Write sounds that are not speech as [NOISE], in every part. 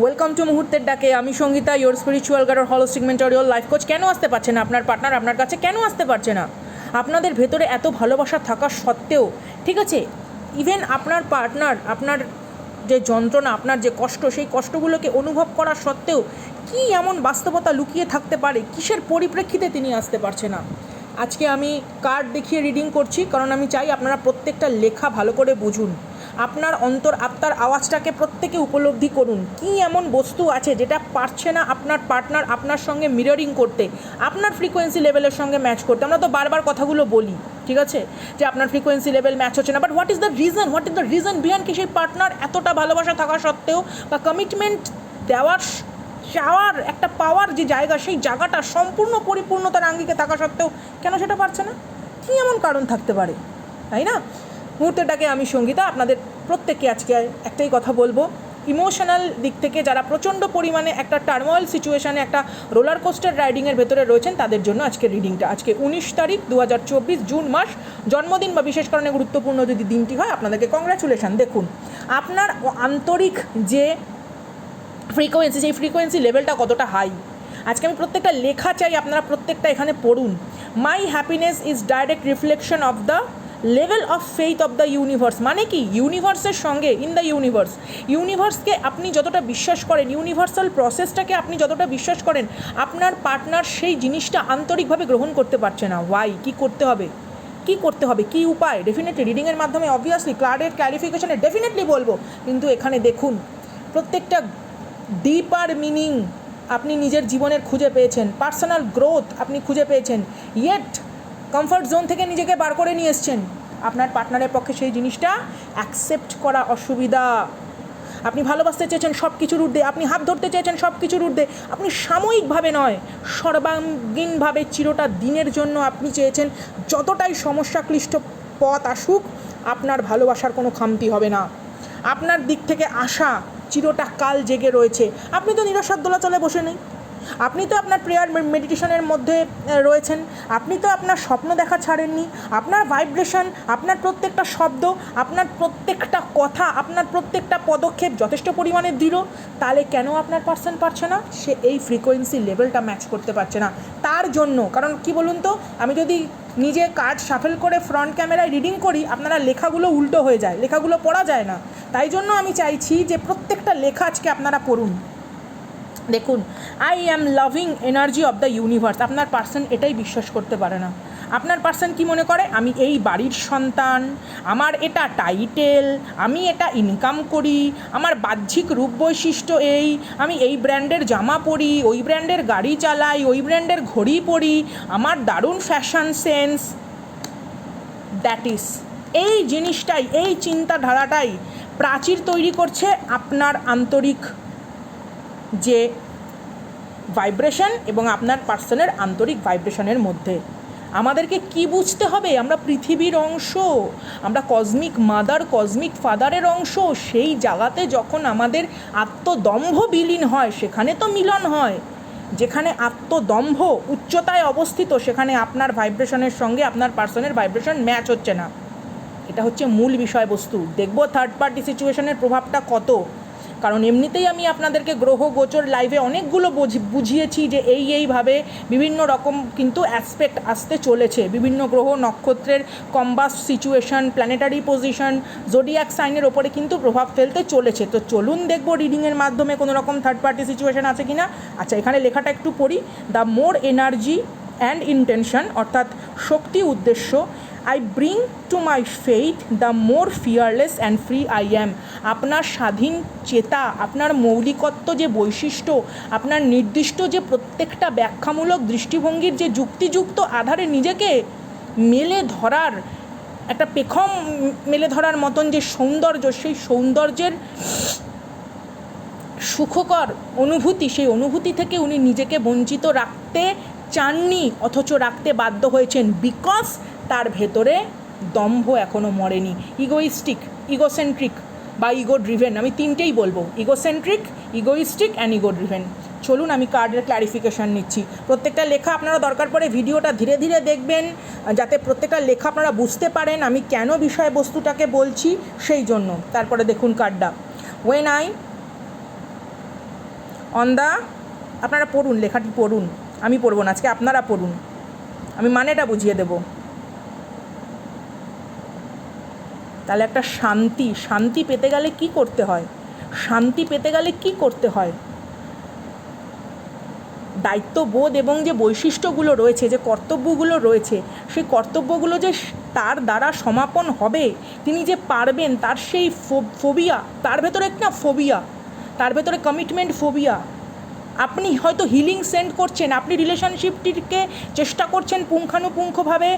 Welcome to মুহূর্তের ডাকে আমি Sangeeta your spiritual guard holistic mentorial life coach কেন আসতে পারছে না আপনার পার্টনার আপনার কাছে কেন আসতে পারছে না? আপনাদের ভেতরে এত ভালোবাসা থাকা সত্ত্বেও, ঠিক আছে? ইভেন আপনার পার্টনার আপনার যে যন্ত্রণা, আপনার যে কষ্ট, সেই কষ্টগুলোকে অনুভব করা সত্ত্বেও, কি এমন বাস্তবতা লুকিয়ে থাকতে পারে? কিসের পরিপ্রেক্ষিতে তিনি আসতে পারছে না? আজকে আমি কার্ড দেখিয়ে রিডিং করছি, কারণ আমি চাই আপনারা প্রত্যেকটা লেখা ভালো করে বুঝুন। আপনার অন্তর আত্মার আওয়াজটাকে প্রত্যেকে উপলব্ধি করুন। কি এমন বস্তু আছে যেটা পারছে না আপনার পার্টনার আপনার সঙ্গে মিররিং করতে? আপনার ফ্রিকোয়েন্সি লেভেলের সঙ্গে ম্যাচ করতে। আমরা তো বারবার কথাগুলো বলি, ঠিক আছে? যে আপনার ফ্রিকোয়েন্সি লেভেল ম্যাচ হচ্ছে না। But what is the reason what is the reason behind কি সেই পার্টনার এতটা ভালোবাসা থাকা সত্ত্বেও বা কমিটমেন্ট দেওয়ার চাওয়ার একটা পাওয়ার যে জায়গা, সেই জায়গাটা সম্পূর্ণ পরিপূর্ণতার আঙ্গিকে থাকা সত্ত্বেও কেন সেটা পারছে না? কী এমন কারণ থাকতে পারে? তাই না? মুহূর্তটাকে আমি সঙ্গীতা, আপনাদের প্রত্যেককে আজকে একটাই কথা বলব। ইমোশনাল দিক থেকে যারা প্রচণ্ড পরিমাণে একটা টার্মোয়াল সিচুয়েশানে একটা রোলার কোস্টার রাইডিংয়ের ভেতরে রয়েছেন, তাদের জন্য আজকে রিডিংটা আজকে উনিশ তারিখ দু হাজার চব্বিশ, জুন মাস, জন্মদিন বা বিশেষ কারণে গুরুত্বপূর্ণ যদি দিনটি হয়, আপনাদেরকে কংগ্রাচুলেশন দেখুন, আপনার আন্তরিক যে ফ্রিকোয়েন্সি সেই ফ্রিকোয়েন্সি লেভেলটা কতটা হাই আজকে আমি প্রত্যেকটা লেখা চাই, আপনারা প্রত্যেকটা এখানে পড়ুন। My happiness is direct reflection of the level of faith of the universe মানে কি? ইউনিভার্সের সঙ্গে ইন দ্য ইউনিভার্স ইউনিভার্সকে আপনি যতটা বিশ্বাস করেন ইউনিভার্সাল প্রসেসটাকে আপনি যতটা বিশ্বাস করেন, আপনার পার্টনার সেই জিনিসটা আন্তরিকভাবে গ্রহণ করতে পারছে না। ওয়াই কি করতে হবে? কি করতে হবে? কি উপায়? ডেফিনেটলি রিডিংয়ের মাধ্যমে অবভিয়াসলি ক্লার্ডের ক্ল্যারিফিকেশনে ডেফিনেটলি বলব। কিন্তু এখানে দেখুন, প্রত্যেকটা ডিপার মিনিং আপনি নিজের জীবনের খুঁজে পেয়েছেন। পার্সোনাল গ্রোথ আপনি খুঁজে পেয়েছেন। ইয়েট কমফর্ট জোন থেকে নিজেকে বার করে নিয়ে এসছেন। আপনার পার্টনারের পক্ষে সেই জিনিসটা অ্যাকসেপ্ট করা অসুবিধা। আপনি ভালোবাসতে চেয়েছেন সব কিছুর ঊর্ধ্বে, আপনি হাত ধরতে চেয়েছেন সব কিছুর ঊর্ধ্বে, আপনি সাময়িকভাবে নয়, সর্বাঙ্গীনভাবে চিরটা দিনের জন্য আপনি চেয়েছেন যতটাই সমস্যাক্লিষ্ট পথ আসুক, আপনার ভালোবাসার কোনো খামতি হবে না। আপনার দিক থেকে আশা চিরটা কাল জেগে রয়েছে। আপনি তো নিরাশার দোলাচলে বসে নেই। আপনি তো আপনার প্রেয়ার মেডিটেশনের মধ্যে রয়েছেন। আপনি তো আপনার স্বপ্ন দেখা ছাড়েননি। আপনার ভাইব্রেশন আপনার প্রত্যেকটা শব্দ, আপনার প্রত্যেকটা কথা, আপনার প্রত্যেকটা পদক্ষেপ যথেষ্ট পরিমাণে দৃঢ়। তাহলে কেন আপনার পার্সন পারছে না? সে এই ফ্রিকোয়েন্সি লেভেলটা ম্যাচ করতে পারছে না। তার জন্য, কারণ কি বলুন তো, আমি যদি নিজে কার্ড সাফেল করে ফ্রন্ট ক্যামেরায় রিডিং করি, আপনারা লেখাগুলো উল্টো হয়ে যায়, লেখাগুলো পড়া যায় না। তাই জন্য আমি চাইছি যে প্রত্যেকটা লেখা আজকে আপনারা পড়ুন। দেখুন I am loving energy of the universe আপনার পার্সন এটাই বিশ্বাস করতে পারে না। আপনার পার্সন কি মনে করে? আমি এই বাড়ির সন্তান, আমার এটা টাইটেল আমি এটা ইনকাম করি, আমার বাহ্যিক রূপ বৈশিষ্ট্য এই, আমি এই ব্র্যান্ডের জামা পরি, ওই ব্র্যান্ডের গাড়ি চালাই, ওই ব্র্যান্ডের ঘড়ি পরি, আমার দারুণ ফ্যাশন সেন্স দ্যাট ইজ এই জিনিসটাই, এই চিন্তাধারাটাই প্রাচীর তৈরি করছে আপনার আন্তরিক যে ভাইব্রেশন এবং আপনার পার্সনের আন্তরিক ভাইব্রেশনের মধ্যে। আমাদেরকে কি বুঝতে হবে? আমরা পৃথিবীর অংশ, আমরা কসমিক মাদার কসমিক ফাদারের অংশ, সেই জায়গাতে যখন আমাদের আত্মদম্ভ বিলীন হয়, সেখানে তো মিলন হয়। যেখানে আত্মদম্ভ উচ্চতায় অবস্থিত, সেখানে আপনার ভাইব্রেশনের সঙ্গে আপনার পার্সনের ভাইব্রেশন ম্যাচ হচ্ছে না। এটা হচ্ছে মূল বিষয়বস্তু। দেখব থার্ড পার্টি সিচুয়েশনের প্রভাবটা কত? কারণ এমনিতেই আমি আপনাদেরকে গ্রহ গোচর লাইভে অনেকগুলো বুঝ- বুঝিয়েছি যে এই এইভাবে বিভিন্ন রকম কিন্তু অ্যাসপেক্ট আসতে চলেছে। বিভিন্ন গ্রহ, নক্ষত্রের combust situation planetary position zodiac সাইনের ওপরে কিন্তু প্রভাব ফেলতে চলেছে। তো চলুন দেখব রিডিংয়ের মাধ্যমে কোনো রকম থার্ড পার্টি সিচুয়েশন আছে কি না আচ্ছা এখানে লেখাটা একটু পড়ি। The more energy and intention অর্থাৎ শক্তি উদ্দেশ্য I bring to my faith the more fearless and free I am আপনার স্বাধীন চেতা, আপনার মৌলিকত্ব যে বৈশিষ্ট্য, আপনার নির্দিষ্ট যে প্রত্যেকটা ব্যাখ্যামূলক দৃষ্টিভঙ্গির যে যুক্তিযুক্ত আধারে নিজেকে মেলে ধরার, একটা পেখম মেলে ধরার মতন যে সৌন্দর্য, সেই সৌন্দর্যের সুখকর অনুভূতি, সেই অনুভূতি থেকে উনি নিজেকে বঞ্চিত রাখতে চাননি, অথচ রাখতে বাধ্য হয়েছেন। বিকজ ভেতরে দম্ভ এখনও মরেনি। ইগোইস্টিক ইগোসেন্ট্রিক বা ইগো ড্রিভেন আমি তিনটেই বলব। Egocentric egoistic and ego driven চলুন আমি কার্ডের ক্ল্যারিফিকেশান নিচ্ছি। প্রত্যেকটা লেখা আপনারা দরকার পড়ে ভিডিওটা ধীরে ধীরে দেখবেন, যাতে প্রত্যেকটা লেখা আপনারা বুঝতে পারেন আমি কেন বিষয়বস্তুটাকে বলছি সেই জন্য। তারপরে দেখুন কার্ডটা ওয়েন আই অন দ্য আপনারা পড়ুন, লেখাটি পড়ুন। আমি পড়ব না, আজকে আপনারা পড়ুন। আমি মানেটা বুঝিয়ে দেব। তাহলে একটা শান্তি শান্তি পেতে গেলে কি করতে হয়? শান্তি পেতে গেলে কি করতে হয়? দায়িত্ববোধ এবং যে বৈশিষ্ট্যগুলো রয়েছে, যে কর্তব্যগুলো রয়েছে, সেই কর্তব্যগুলো যে তার দ্বারা সমাপন হবে, তিনি যে পারবেন তার সেই ফোবিয়া, তার ভেতরে একটা ফোবিয়া, তার ভেতরে কমিটমেন্ট ফোবিয়া। আপনি হয়তো হিলিং সেন্ড করছেন, আপনি রিলেশনশিপটিকে চেষ্টা করছেন পুঙ্খানুপুঙ্খভাবে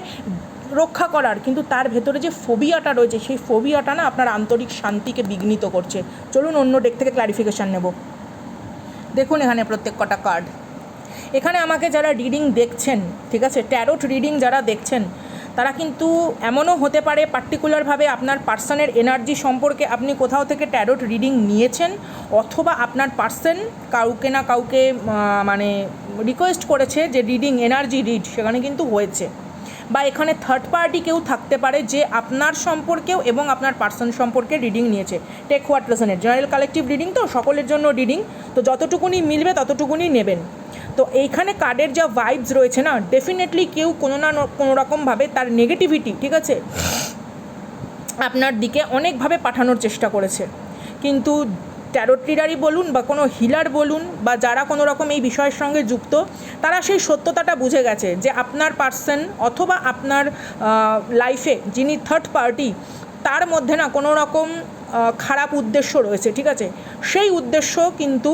রক্ষা করার, কিন্তু তার ভেতরে যে ফোবিয়াটা রয়েছে, সেই ফোবিয়াটা না আপনার আন্তরিক শান্তিকে বিঘ্নিত করছে। চলুন অন্য ডেক থেকে ক্লারিফিকেশান নেব। দেখুন এখানে প্রত্যেক কটা কার্ড এখানে আমাকে যারা রিডিং দেখছেন, ঠিক আছে ট্যারোট রিডিং যারা দেখছেন, তারা কিন্তু এমনও হতে পারে পার্টিকুলারভাবে আপনার পার্সনের এনার্জি সম্পর্কে আপনি কোথাও থেকে ট্যারোট রিডিং নিয়েছেন, অথবা আপনার পার্সন কাউকে না কাউকে মানে রিকোয়েস্ট করেছে যে রিডিং এনার্জি রিড সেখানে কিন্তু হয়েছে। বা এখানে থার্ড পার্টি কেউ থাকতে পারে যে আপনার সম্পর্কেও এবং আপনার পার্সন সম্পর্কে রিডিং নিয়েছে। Take what resonates general collective reading তো, সকলের জন্য রিডিং তো যতটুকুনি মিলবে ততটুকুনি নেবেন। তো এইখানে কার্ডের যা ভাইবস রয়েছে না ডেফিনেটলি কেউ কোনো না কোনো রকমভাবে তার নেগেটিভিটি ঠিক আছে? আপনার দিকে অনেকভাবে পাঠানোর চেষ্টা করেছে। কিন্তু ট্যারোট রিডারই বলুন বা কোনো হিলার বলুন বা যারা কোনো রকম এই বিষয়ের সঙ্গে যুক্ত, তারা সেই সত্যতাটা বুঝে গেছে যে আপনার পার্সন অথবা আপনার লাইফে যিনি থার্ড পার্টি তার মধ্যে না কোনো রকম খারাপ উদ্দেশ্য রয়েছে, ঠিক আছে? সেই উদ্দেশ্য কিন্তু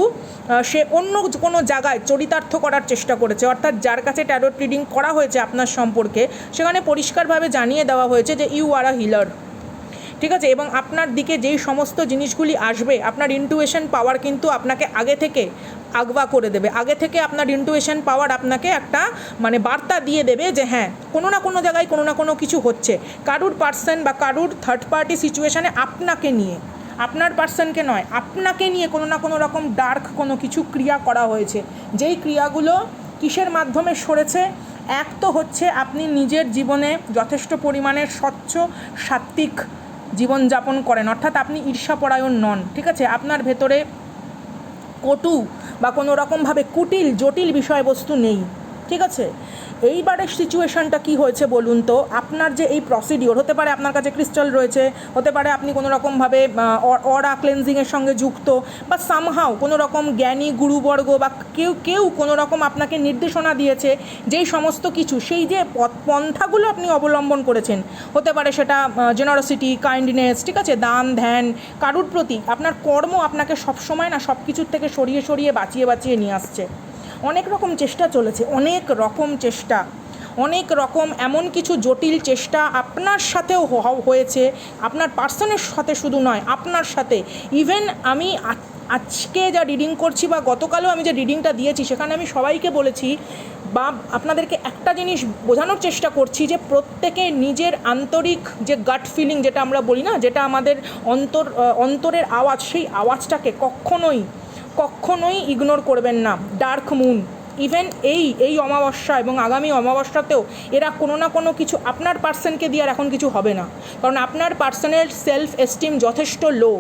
সে অন্য কোনো জায়গায় চরিতার্থ করার চেষ্টা করেছে। অর্থাৎ যার কাছে ট্যারোট রিডিং করা হয়েছে আপনার সম্পর্কে, সেখানে পরিষ্কারভাবে জানিয়ে দেওয়া হয়েছে যে ইউ আর আ হিলার ঠিক আছে? এবং আপনার দিকে যেই সমস্ত জিনিসগুলি আসবে, আপনার ইন্টুয়েশন পাওয়ার কিন্তু আপনাকে আগে থেকে আগবা করে দেবে। আগে থেকে আপনার ইন্টুয়েশন পাওয়ার আপনাকে একটা মানে বার্তা দিয়ে দেবে যে হ্যাঁ কোনো না কোনো জায়গায় কোনো না কোনো কিছু হচ্ছে। কারুর পার্সন বা কারুর থার্ড পার্টি সিচুয়েশানে আপনাকে নিয়ে, আপনার পার্সনকে নয়, আপনাকে নিয়ে কোনো না কোনো রকম ডার্ক কোনো কিছু ক্রিয়া করা হয়েছে। যেই ক্রিয়াগুলো কিসের মাধ্যমে সরেছে? এক তো হচ্ছে আপনি নিজের জীবনে যথেষ্ট পরিমাণে স্বচ্ছ, সাত্ত্বিক জীবনযাপন করেন। অর্থাৎ আপনি ঈর্ষাপরায়ণ নন, ঠিক আছে? আপনার ভেতরে কটু বা কোনো রকমভাবে কুটিল, জটিল বিষয়বস্তু নেই। ঠিক আছে? এইবারের সিচুয়েশানটা কি হয়েছে বলুন তো? আপনার যে এই প্রসিডিওর হতে পারে আপনার কাছে ক্রিস্টাল রয়েছে, হতে পারে আপনি কোনো রকমভাবে অরা ক্লেন্সিংয়ের সঙ্গে যুক্ত, বা সামহাও কোনো রকম জ্ঞানী গুরুবর্গ বা কেউ কেউ কোনো রকম আপনাকে নির্দেশনা দিয়েছে, যেই সমস্ত কিছু, সেই যে পন্থাগুলো আপনি অবলম্বন করেছেন, হতে পারে সেটা জেনারসিটি কাইন্ডনেস ঠিক আছে? দান, ধ্যান, কারুর প্রতি আপনার কর্ম আপনাকে সবসময় না সব কিছুর থেকে সরিয়ে সরিয়ে, বাঁচিয়ে বাঁচিয়ে নিয়ে আসছে। অনেক রকম চেষ্টা চলেছে, অনেক রকম চেষ্টা, অনেক রকম এমন কিছু জটিল চেষ্টা আপনার সাথেও হয়েছে, আপনার পার্সনের সাথে শুধু নয়, আপনার সাথে। ইভেন আমি আজকে যা রিডিং করছি বা গতকালও আমি যে রিডিংটা দিয়েছি, সেখানে আমি সবাইকে বলেছি, বা আপনাদেরকে একটা জিনিস বোঝানোর চেষ্টা করছি যে প্রত্যেকে নিজের আন্তরিক যে গাট ফিলিং যেটা আমরা বলি না, যেটা আমাদের অন্তর অন্তরের আওয়াজ, সেই আওয়াজটাকে কখনোই কখনোই ইগনোর করবেন না। ডার্ক মুন ইভেন এই এই অমাবস্যা এবং আগামী অমাবস্যাতেও এরা কোনো না কোনো কিছু আপনার পার্সনকে দিয়ে আর এখন কিছু হবে না। কারণ আপনার পার্সনের সেলফ এস্টিম যথেষ্ট লো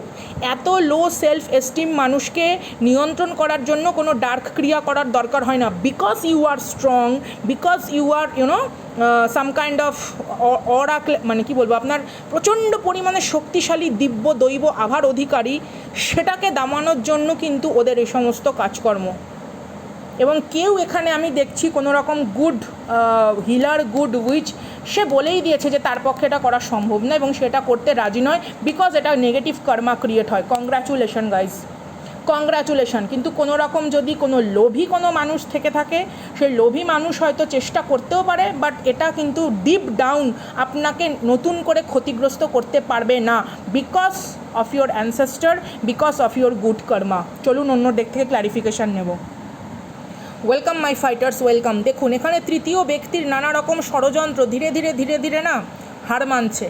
এত লো সেলফ এস্টিম মানুষকে নিয়ন্ত্রণ করার জন্য কোনো ডার্ক ক্রিয়া করার দরকার হয় না। Because you are strong because you are you know some kind of aura মানে কি বলব? আপনার প্রচণ্ড পরিমাণে শক্তিশালী, দিব্য, দৈব, আভার অধিকারী সেটাকে দামানোর জন্য কিন্তু ওদের এই সমস্ত কাজকর্ম। এবং কেউ এখানে আমি দেখছি কোনো রকম গুড হিলার গুড উইচ সে বলেই দিয়েছে যে তার পক্ষে এটা করা সম্ভব না এবং সেটা করতে রাজি নয় বিকজ এটা নেগেটিভ কর্মা ক্রিয়েট হয়। কংগ্রাচুলেশন গাইজ কংগ্রাচুলেশন কিন্তু কোনো রকম যদি কোনো লোভী কোনো মানুষ থেকে থাকে সেই লোভী মানুষ হয়তো চেষ্টা করতেও পারে বাট এটা কিন্তু ডিপ ডাউন আপনাকে নতুন করে ক্ষতিগ্রস্ত করতে পারবে না because of your ancestor because of your good karma চলুন অন্য ডেক থেকে ক্ল্যারিফিকেশান নেব। ওয়েলকাম মাই ফাইটার্স ওয়েলকাম দেখুন, এখানে তৃতীয় ব্যক্তির নানা রকম ষড়যন্ত্র, ধীরে ধীরে ধীরে ধীরে না, হার মানছে।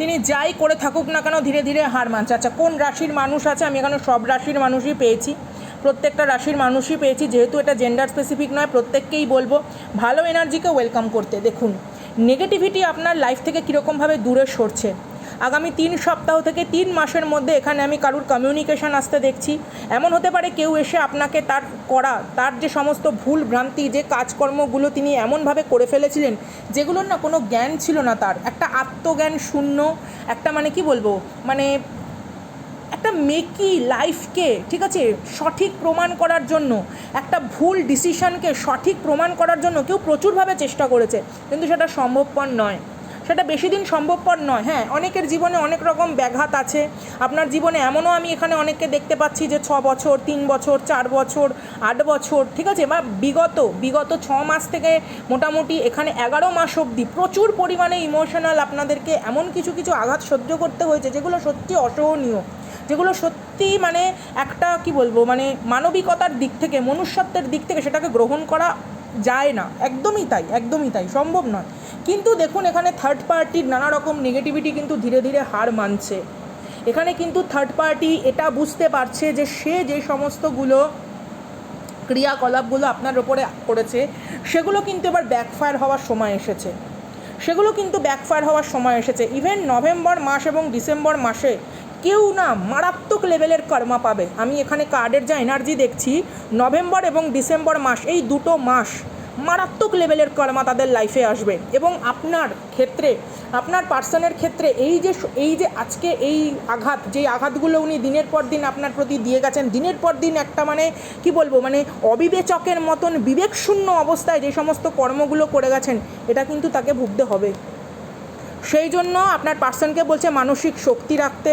তিনি যাই করে থাকুক না কেন ধীরে ধীরে হার মানছে আচ্ছা কোন রাশির মানুষ আছে? আমি এখানে সব রাশির মানুষই পেয়েছি। প্রত্যেকটা রাশির মানুষই পেয়েছি। যেহেতু এটা জেন্ডার স্পেসিফিক নয়, প্রত্যেককেই বলব, ভালো এনার্জিকে ওয়েলকাম করতে। দেখুন নেগেটিভিটি আপনার লাইফ থেকে কীরকমভাবে দূরে সরছে। আগামী তিন সপ্তাহ থেকে তিন মাসের মধ্যে এখানে আমি কারুর কমিউনিকেশন আসতে দেখছি। এমন হতে পারে কেউ এসে আপনাকে তার করা, তার যে সমস্ত ভুল ভ্রান্তি, যে কাজকর্মগুলো তিনি এমনভাবে করে ফেলেছিলেন, যেগুলোর না কোনো জ্ঞান ছিল না তার। একটা আত্মজ্ঞান শূন্য, একটা মানে কি বলব? মানে একটা মেকি লাইফকে, ঠিক আছে, সঠিক প্রমাণ করার জন্য, একটা ভুল ডিসিশনকে সঠিক প্রমাণ করার জন্য কেউ প্রচুরভাবে চেষ্টা করেছে। কিন্তু সেটা সম্ভবপর নয়। সেটা বেশি দিন সম্ভবপর নয়। হ্যাঁ অনেকের জীবনে অনেক রকম ব্যাঘাত আছে। আপনার জীবনে এমনও আমি এখানে অনেককে দেখতে পাচ্ছি যে ছ বছর, তিন বছর, চার বছর, আট বছর, ঠিক আছে? বা বিগত বিগত ছ মাস থেকে মোটামুটি এখানে এগারো মাস অবধি প্রচুর পরিমাণে ইমোশনাল আপনাদেরকে এমন কিছু কিছু আঘাত সহ্য করতে হয়েছে যেগুলো সত্যি অসহনীয়। যেগুলো সত্যি মানে একটা, কি বলব মানে মানবিকতার দিক থেকে, মনুষ্যত্বের দিক থেকে সেটাকে গ্রহণ করা যায় না। একদমই তাই একদমই তাই, সম্ভব নয়। কিন্তু দেখুন, এখানে থার্ড পার্টির নানা রকম নেগেটিভিটি কিন্তু ধীরে ধীরে হার মানছে। এখানে কিন্তু থার্ড পার্টি এটা বুঝতে পারছে যে সে যে সমস্তগুলো ক্রিয়াকলাপগুলো আপনার ওপরে করেছে, সেগুলো কিন্তু এবার ব্যাকফায়ার হওয়ার সময় এসেছে। সেগুলো কিন্তু ব্যাকফায়ার হওয়ার সময় এসেছে। ইভেন নভেম্বর মাস এবং ডিসেম্বর মাসে কেউ না মারাত্মক লেভেলের কর্মা পাবে। আমি এখানে কার্ডের যা এনার্জি দেখছি নভেম্বর এবং ডিসেম্বর মাস, এই দুটো মাস মারাত্মক লেভেলের কর্মা তাদের লাইফে আসবে। এবং আপনার ক্ষেত্রে, আপনার পার্সনের ক্ষেত্রে এই যে এই যে আজকে এই আঘাত যে আঘাতগুলো উনি দিনের পর দিন আপনার প্রতি দিয়ে গেছেন, দিনের পর দিন একটা মানে কি বলব মানে অবিবেচকের মতন বিবেকশূন্য অবস্থায় যে সমস্ত কর্মগুলো করে গেছেন, এটা কিন্তু তাকে ভুগতে হবে। সেই জন্য আপনার পার্সনকে বলছে মানসিক শক্তি রাখতে।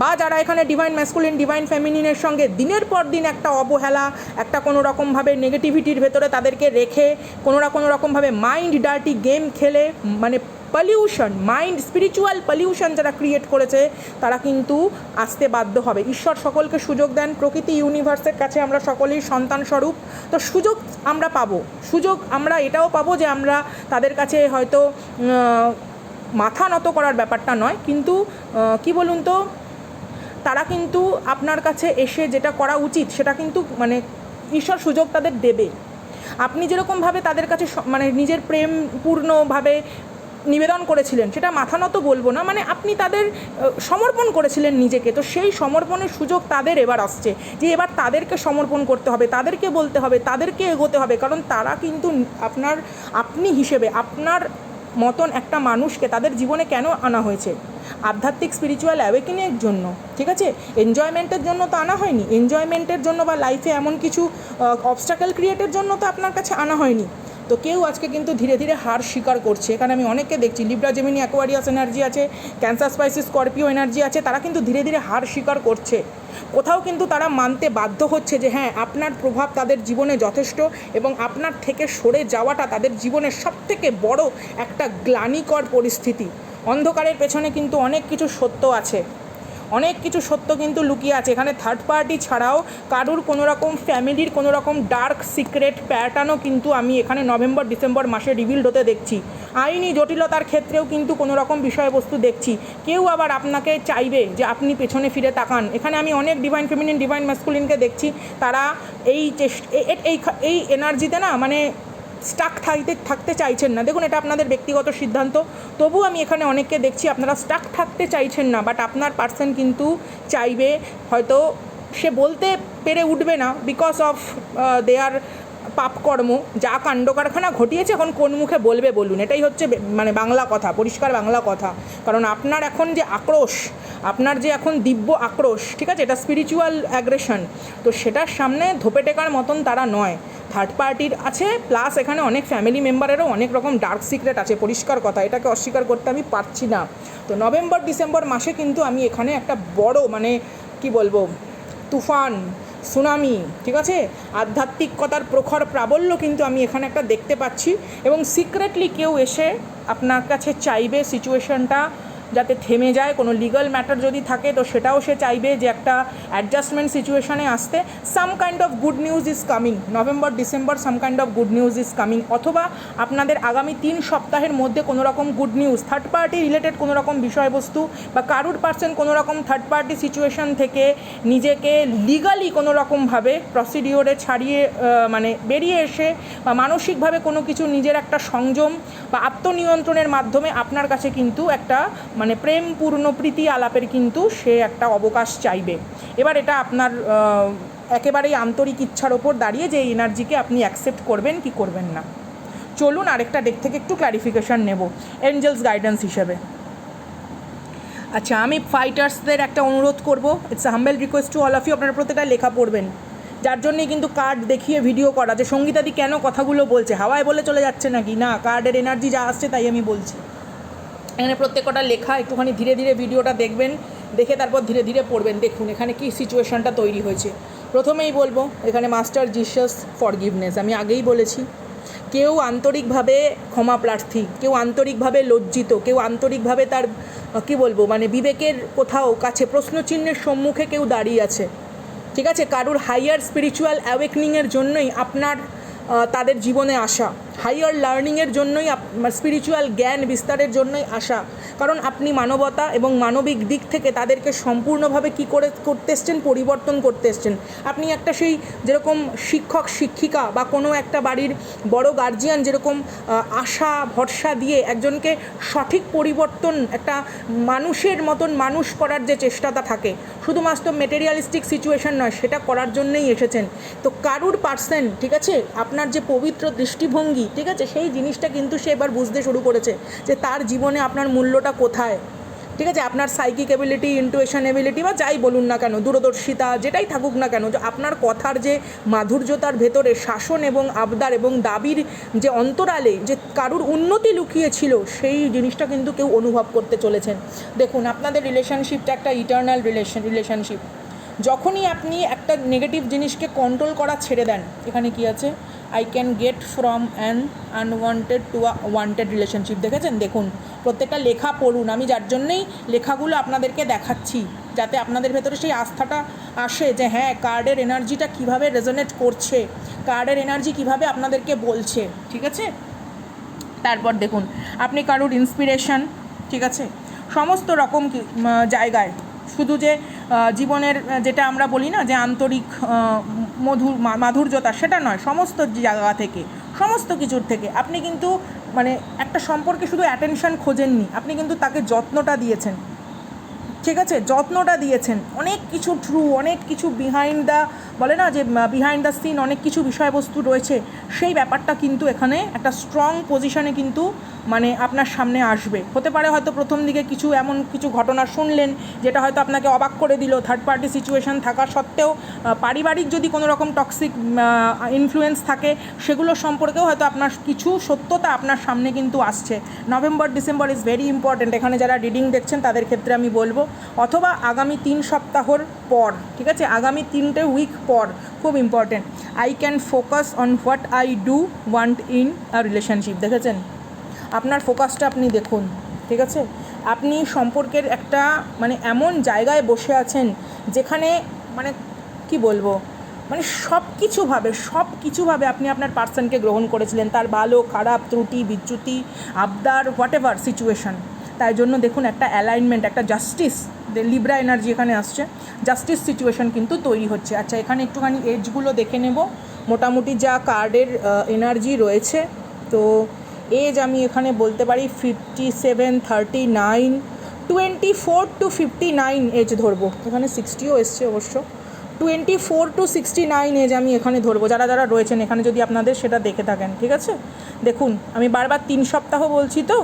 বা যারা এখানে ডিভাইন ম্যাসকুলিন ডিভাইন ফ্যামিলিনের সঙ্গে দিনের পর দিন একটা অবহেলা, একটা কোনো রকমভাবে নেগেটিভিটির ভেতরে তাদেরকে রেখে, কোনো না কোনো রকমভাবে মাইন্ড ডার্টি গেম খেলে মানে পলিউশন মাইন্ড স্পিরিচুয়াল পলিউশন যারা ক্রিয়েট করেছে, তারা কিন্তু আসতে বাধ্য হবে। ঈশ্বর সকলকে সুযোগ দেন, প্রকৃতি ইউনিভার্সের কাছে আমরা সকলেই সন্তান স্বরূপ তো সুযোগ আমরা পাবো। সুযোগ আমরা এটাও পাবো যে আমরা তাদের কাছে হয়তো মাথা নত করার ব্যাপারটা নয়, কিন্তু কি বলুন তো, তারা কিন্তু আপনার কাছে এসে যেটা করা উচিত সেটা কিন্তু মানে ঈশ্বর সুযোগ তাদের দেবে। আপনি যেরকমভাবে তাদের কাছে মানে নিজের প্রেম পূর্ণভাবে নিবেদন করেছিলেন, সেটা মাথা নত বলব না মানে আপনি তাদের সমর্পণ করেছিলেন নিজেকে, তো সেই সমর্পণের সুযোগ তাদের এবার আসছে, যে এবার তাদেরকে সমর্পণ করতে হবে, তাদেরকে বলতে হবে, তাদেরকে এগোতে হবে, কারণ তারা কিন্তু আপনার, আপনি হিসেবে, আপনার মতন একটা মানুষকে তাদের জীবনে কেন আনা হয়েছে? আধ্যাত্মিক স্পিরিচুয়াল অ্যাওয়েকেনিংয়ের জন্য, ঠিক আছে? এনজয়মেন্টের জন্য তো আনা হয়নি। এনজয়মেন্টের জন্য বা লাইফে এমন কিছু অবস্টাকেল ক্রিয়েটের জন্য তো আপনার কাছে আনা হয়নি। তো কেউ আজকে কিন্তু ধীরে ধীরে হার স্বীকার করছে। এখানে আমি অনেককে দেখছি লিব্রা জেমিনি অ্যাকোয়ারিয়াস এনার্জি আছে ক্যান্সার স্পাইসি স্করপিও এনার্জি আছে, তারা কিন্তু ধীরে ধীরে হার স্বীকার করছে। কোথাও কিন্তু তারা মানতে বাধ্য হচ্ছে যে হ্যাঁ আপনার প্রভাব তাদের জীবনে যথেষ্ট এবং আপনার থেকে সরে যাওয়াটা তাদের জীবনের সবথেকে বড় একটা গ্লানিকর পরিস্থিতি। অন্ধকারের পেছনে কিন্তু অনেক কিছু সত্য আছে। অনেক কিছু সত্য কিন্তু লুকিয়ে আছে। এখানে থার্ড পার্টি ছাড়াও কারুর কোনো রকম ফ্যামিলির কোনো রকম ডার্ক সিক্রেট প্যাটার্নও কিন্তু আমি এখানে নভেম্বর, ডিসেম্বর মাসে রিভিল্ড হতে দেখছি। আইনি জটিলতার ক্ষেত্রেও কিন্তু কোনো রকম বিষয়বস্তু দেখছি। কেউ আবার আপনাকে চাইবে যে আপনি পেছনে ফিরে তাকান। এখানে আমি অনেক ডিভাইন ফেমিনিন ডিভাইন ম্যাসকুলিনকে দেখছি। তারা এই চেষ্টা এই এনার্জিতে না মানে স্টাক থাকতে থাকতে চাইছেন না। দেখুন, এটা আপনাদের ব্যক্তিগত সিদ্ধান্ত। তবু আমি এখানে অনেককে দেখছি, আপনারা স্টাক থাকতে চাইছেন না বাট আপনার পার্সন কিন্তু চাইবে, হয়তো সে বলতে পেরে উঠবে না বিকজ অফ দেয়ার পাপকর্ম। যা কাণ্ড কারখানা ঘটিয়েছে, এখন কোন মুখে বলবে বলুন। এটাই হচ্ছে মানে বাংলা কথা, পরিষ্কার বাংলা কথা। কারণ আপনার এখন যে আক্রোশ, আপনার যে এখন দিব্য আক্রোশ, ঠিক আছে? এটা স্পিরিচুয়াল অ্যাগ্রেশন তো সেটার সামনে ধোপে টেকার মতন তারা নয়। থার্ড পার্টির আছে প্লাস এখানে অনেক ফ্যামিলি মেম্বারেরও অনেক রকম ডার্ক সিক্রেট আছে, পরিষ্কার কথা, এটাকে অস্বীকার করতে আমি পারছি না। তো নভেম্বর ডিসেম্বর মাসে কিন্তু আমি এখানে একটা বড় মানে কি বলব, তুফান সুনামি ঠিক আছে? আধ্যাত্মিকতার প্রখর প্রাবল্য কিন্তু আমি এখানে একটা দেখতে পাচ্ছি। এবং সিক্রেটলি কেউ এসে আপনার কাছে চাইবে সিচুয়েশনটা যাতে থেমে যায়, কোনো লিগাল ম্যাটার যদি থাকে, তো সেটাও সে চাইবে যে একটা অ্যাডজাস্টমেন্ট সিচুয়েশনে আসতে। Some kind of good news is coming November December some kind of good news is coming অথবা আপনাদের আগামী তিন সপ্তাহের মধ্যে কোনো রকম good news third party related কোনো রকম বিষয়বস্তু বা কারুর পার্সন কোনো রকম থার্ড পার্টি সিচুয়েশন থেকে নিজেকে লিগালি কোনো রকমভাবে প্রসিডিওরে ছাড়িয়ে মানে বেরিয়ে এসে বা মানসিকভাবে কোনো কিছু নিজের একটা সংযম বা আত্মনিয়ন্ত্রণের মাধ্যমে আপনার কাছে কিন্তু একটা মানে প্রেমপূর্ণ প্রীতি আলাপের কিন্তু সে একটা অবকাশ চাইবে। এবার এটা আপনার একেবারেই আন্তরিক ইচ্ছার ওপর দাঁড়িয়ে যে এনার্জিকে আপনি অ্যাকসেপ্ট করবেন কি করবেন না। চলুন আরেকটা ডেক থেকে একটু ক্লারিফিকেশান নেব এঞ্জেলস গাইডেন্স হিসেবে। আচ্ছা আমি ফাইটার্সদের একটা অনুরোধ করব it's humble request to all of you আপনারা প্রত্যেকটা লেখা পড়বেন। যার জন্যই কিন্তু কার্ড দেখিয়ে ভিডিও করা যে সঙ্গীতাদি কেন কথাগুলো বলছে? হাওয়ায় বলে চলে যাচ্ছে নাকি? না কার্ডের এনার্জি যা আসছে তাই আমি বলছি। এখানে প্রত্যেকটা লেখা, একটুখানি ধীরে ধীরে ভিডিওটা দেখবেন, দেখে তারপর ধীরে ধীরে পড়বেন। দেখুন, এখানে কি সিচুয়েশনটা তৈরি হয়েছে। প্রথমেই বলব, এখানে মাস্টার জিসাস ফরগিভনেস আমি আগেই বলেছি। কেউ আন্তরিকভাবে ক্ষমা প্রার্থী, কেউ আন্তরিকভাবে লজ্জিত, কেউ আন্তরিকভাবে তার, কি বলব মানে বিবেকের কোথাও কাছে প্রশ্নচিহ্নের সম্মুখে কেউ দাঁড়িয়ে আছে। ঠিক আছে? কারুর হাইয়ার স্পিরিচুয়াল অ্যাওয়েকনিংয়ের জন্যই আপনার তাদের জীবনে আসা। হাইয়ার লার্নিংয়ের জন্যই স্পিরিচুয়াল জ্ঞান বিস্তারের জন্যই আসা। কারণ আপনি মানবতা এবং মানবিক দিক থেকে তাদেরকে সম্পূর্ণভাবে কি করে করতে এসছেন? পরিবর্তন করতে এসছেন। আপনি একটা সেই যেরকম শিক্ষক, শিক্ষিকা বা কোনো একটা বাড়ির বড় গার্জিয়ান যেরকম আশা, ভরসা দিয়ে একজনকে সঠিক পরিবর্তন, একটা মানুষের মতন মানুষ করার যে চেষ্টাটা থাকে শুধুমাত্র মেটেরিয়ালিস্টিক সিচুয়েশন নয়, সেটা করার জন্যেই এসেছেন। তো কারুর পার্সেন ঠিক আছে? আপনার যে পবিত্র দৃষ্টিভঙ্গি, ঠিক আছে? সেই জিনিসটা কিন্তু সে এবার বুঝতে শুরু করেছে যে তার জীবনে আপনার মূল্যটা কোথায়। ঠিক আছে, আপনার সাইকিক এবিলিটি ইন্টুয়েশন এবিলিটি বা যাই বলুন না কেন, দূরদর্শিতা, যেটাই থাকুক না কেন আপনার কথার যে মাধুর্যতার ভেতরে শাসন এবং আবদার এবং দাবির যে অন্তরালে যে কারুর উন্নতি লুকিয়ে ছিল সেই জিনিসটা কিন্তু কেউ অনুভব করতে চলেছেন। দেখুন, আপনাদের রিলেশনশিপটা একটা ইটার্নাল রিলেশন রিলেশনশিপ যখনই আপনি একটা নেগেটিভ জিনিসকে কন্ট্রোল করা ছেড়ে দেন, এখানে কি আছে? I can get from an unwanted to wanted relationship দেখেছেন? দেখুন, প্রত্যেকটা লেখা পড়ুন। আমি যার জন্যই লেখাগুলো আপনাদেরকে দেখাচ্ছি, যাতে আপনাদের ভেতরে সেই আস্থাটা আসে যে হ্যাঁ কার্ডের এনার্জিটা কীভাবে রেজোনেট করছে কার্ডের এনার্জি কীভাবে আপনাদেরকে বলছে, ঠিক আছে? তারপর দেখুন, আপনি কারুর ইন্সপিরেশন ঠিক আছে? সমস্ত রকম জায়গায়। শুধু যে জীবনের, যেটা আমরা বলি না, যে আন্তরিক মধুর মাধুর্যতা, সেটা নয়, সমস্ত জায়গা থেকে, সমস্ত কিছুর থেকে। আপনি কিন্তু মানে একটা সম্পর্কে শুধু অ্যাটেনশন খোঁজেননি, আপনি কিন্তু তাকে যত্নটা দিয়েছেন। ঠিক আছে, যত্নটা দিয়েছেন। অনেক কিছু ট্রু অনেক কিছু বিহাইন্ড দ্য বলে না যে বিহাইন্ড দ্য সিন অনেক কিছু বিষয়বস্তু রয়েছে, সেই ব্যাপারটা কিন্তু এখানে একটা স্ট্রং পজিশনে কিন্তু মানে আপনার সামনে আসবে। হতে পারে হয়তো প্রথম দিকে কিছু এমন কিছু ঘটনা শুনলেন, যেটা হয়তো আপনাকে অবাক করে দিল থার্ড পার্টি সিচুয়েশন থাকা সত্ত্বেও পারিবারিক যদি কোনো রকম টক্সিক ইনফ্লুয়েন্স থাকে, সেগুলো সম্পর্কেও হয়তো আপনার কিছু সত্যতা আপনার সামনে কিন্তু আসছে। November December is very important এখানে যারা রিডিং দেখছেন, তাদের ক্ষেত্রে আমি বলব অথবা আগামী তিন সপ্তাহর পর, ঠিক আছে? আগামী তিনটে উইক পর, খুব important I can focus on what I do want in a relationship দেখেছেন? আপনার ফোকাসটা আপনি দেখুন, ঠিক আছে? আপনি সম্পর্কের একটা মানে এমন জায়গায় বসে আছেন, যেখানে মানে কি বলব? মানে সব কিছুভাবে সব কিছুভাবে আপনি আপনার পার্সনকে গ্রহণ করেছিলেন। তার ভালো, খারাপ, ত্রুটি, বিচ্যুতি, আবদার হোয়াট এভার সিচুয়েশন তাই জন্য দেখুন একটা অ্যালাইনমেন্ট একটা জাস্টিস লিব্রা এনার্জি এখানে আসছে। জাস্টিস সিচুয়েশন কিন্তু তৈরি হচ্ছে। আচ্ছা এখানে একটুখানি এজগুলো দেখে নেব। মোটামুটি যা কার্ডের এনার্জি রয়েছে। তো এজ আমি এখানে বলতে পারি fifty seven thirty nine twenty four to fifty nine age ধরবো। এখানে সিক্সটিও এসছে অবশ্য। Twenty four to sixty nine age আমি এখানে ধরবো। যারা যারা রয়েছেন এখানে যদি আপনাদের সেটা দেখে থাকেন, ঠিক আছে? দেখুন, আমি বারবার তিন সপ্তাহ বলছি তো।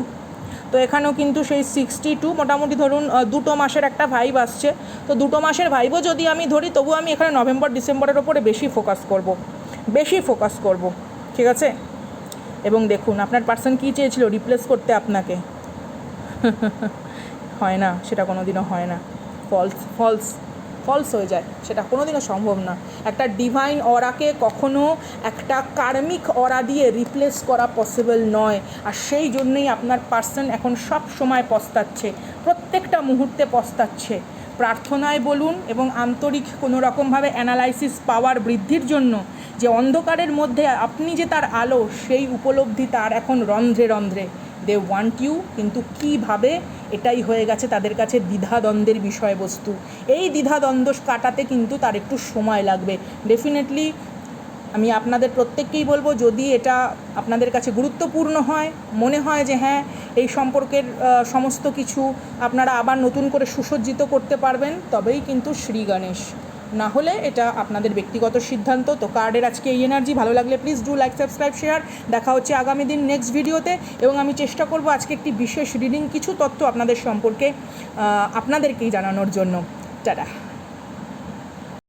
তো এখানেও কিন্তু সেই সিক্সটি টু মোটামুটি ধরুন দুটো মাসের একটা ভাইব আসছে। তো দুটো মাসের ভাইবও যদি আমি ধরি তবু আমি এখানে নভেম্বর ডিসেম্বরের ওপরে বেশি ফোকাস করব। বেশি ফোকাস করব, ঠিক আছে? এবং দেখুন, আপনার পার্সন কী চেয়েছিল রিপ্লেস করতে আপনাকে? [LAUGHS] হয় না, সেটা কোনো দিনও হয় না। ফলস ফলস ফলস হয়ে যায়, সেটা কোনো দিনও সম্ভব না। একটা ডিভাইন অরাকে কখনো একটা কার্মিক অরা দিয়ে রিপ্লেস করা পসিবল নয়। আর সেই জন্যেই আপনার পার্সন এখন সব সময় পস্তাচ্ছে, প্রত্যেকটা মুহূর্তে পস্তাচ্ছে। প্রার্থনায় বলুন এবং আন্তরিক কোনো রকমভাবে অ্যানালাইসিস পাওয়ার বৃদ্ধির জন্য যে অন্ধকারের মধ্যে আপনি যে তার আলো, সেই উপলব্ধি তার এখন রন্ধ্রে রন্ধ্রে। দে ওয়ান্ট ইউ কিন্তু কীভাবে? এটাই হয়ে গেছে তাদের কাছে দ্বিধাদ্বন্দ্বের বিষয়বস্তু। এই দ্বিধাদ্বন্দ্ব কাটাতে কিন্তু তার একটু সময় লাগবে। ডেফিনেটলি আমি আপনাদের প্রত্যেককেই বলব, যদি এটা আপনাদের কাছে গুরুত্বপূর্ণ হয়, মনে হয় যে হ্যাঁ এই সম্পর্কের সমস্ত কিছু আপনারা আবার নতুন করে সুসজ্জিত করতে পারবেন, তবেই কিন্তু শ্রী গণেশ। না হলে এটা আপনাদের ব্যক্তিগত সিদ্ধান্ত। তো কার্ডের আজকে এই এনার্জি ভালো লাগলে please do like subscribe share দেখা হচ্ছে আগামী দিন নেক্সট ভিডিওতে এবং আমি চেষ্টা করব আজকে একটি বিশেষ রিডিং কিছু তথ্য আপনাদের সম্পর্কে আপনাদেরকেই জানানোর জন্য। টাটা।